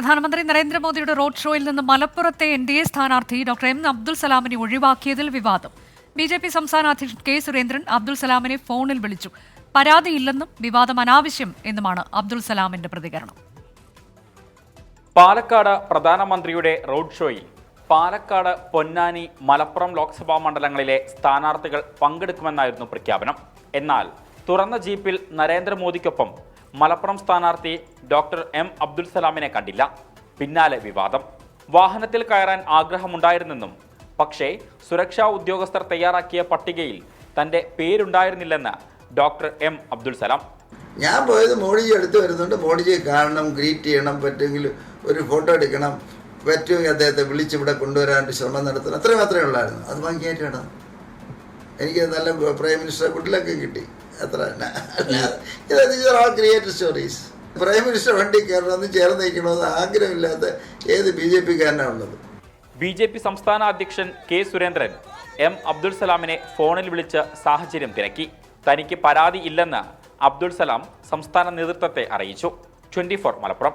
പ്രധാനമന്ത്രി നരേന്ദ്രമോദിയുടെ റോഡ് ഷോയിൽ നിന്ന് മലപ്പുറത്തെ എൻ ഡി എ സ്ഥാനാർത്ഥി ഡോക്ടർ എം അബ്ദുൽ സലാമിനെ ഒഴിവാക്കിയതിൽ വിവാദം. ബി ജെ പി സംസ്ഥാന അധ്യക്ഷൻ കെ സുരേന്ദ്രൻ അബ്ദുൽ സലാമിനെ ഫോണിൽ വിളിച്ചു. പരാതിയില്ലെന്നും വിവാദം അനാവശ്യം എന്നുമാണ് അബ്ദുൽ സലാമിന്റെ പ്രതികരണം. പാലക്കാട് പ്രധാനമന്ത്രിയുടെ റോഡ് ഷോയിൽ പാലക്കാട് പൊന്നാനി മലപ്പുറം ലോക്സഭാ മണ്ഡലങ്ങളിലെ സ്ഥാനാർത്ഥികൾ പങ്കെടുക്കുമെന്നായിരുന്നു പ്രഖ്യാപനം. എന്നാൽ തുറന്ന ജീപ്പിൽ നരേന്ദ്രമോദിക്കൊപ്പം മലപ്പുറം സ്ഥാനാർത്ഥി ഡോക്ടർ എം അബ്ദുൽ സലാമിനെ കണ്ടില്ല. പിന്നാലെ വിവാദം. വാഹനത്തിൽ കയറാൻ ആഗ്രഹമുണ്ടായിരുന്നെന്നും പക്ഷേ സുരക്ഷാ ഉദ്യോഗസ്ഥർ തയ്യാറാക്കിയ പട്ടികയിൽ തന്റെ പേരുണ്ടായിരുന്നില്ലെന്ന് ഡോക്ടർ എം അബ്ദുൽ സലാം. ഞാൻ പോയത് മോഡിജി എടുത്തു വരുന്നുണ്ട്. മോഡിജിയെ കാണണം ഗ്രീറ്റ് ചെയ്യണം പറ്റുമെങ്കിൽ ഒരു ഫോട്ടോ എടുക്കണം. പറ്റുമെങ്കിൽ അദ്ദേഹത്തെ വിളിച്ച് ഇവിടെ കൊണ്ടുവരാനായിട്ട് ശ്രമം നടത്തണം. അത്ര മാത്രമേ ഉള്ളായിരുന്നു. അത് ഭംഗിയായിട്ടാണ്. എനിക്ക് നല്ല പ്രൈം മിനിസ്റ്ററെ കുട്ടിലൊക്കെ കിട്ടി. അത്ര. ഇത് all created stories prime minister വണ്ടി കയറണമെന്ന് ചേർന്ന് നിൽക്കണമെന്ന് ആഗ്രഹമില്ലാത്ത ഏത് ബി ജെ പി കാരനാണുള്ളത് ബി ജെ പി സംസ്ഥാന അധ്യക്ഷൻ കെ സുരേന്ദ്രൻ എം അബ്ദുൾ സലാമിനെ ഫോണിൽ വിളിച്ച് സാഹചര്യം തിരക്കി. തനിക്ക് പരാതി ഇല്ലെന്ന് അബ്ദുൾ സലാം സംസ്ഥാന നേതൃത്വത്തെ അറിയിച്ചു. ട്വന്റി മലപ്പുറം.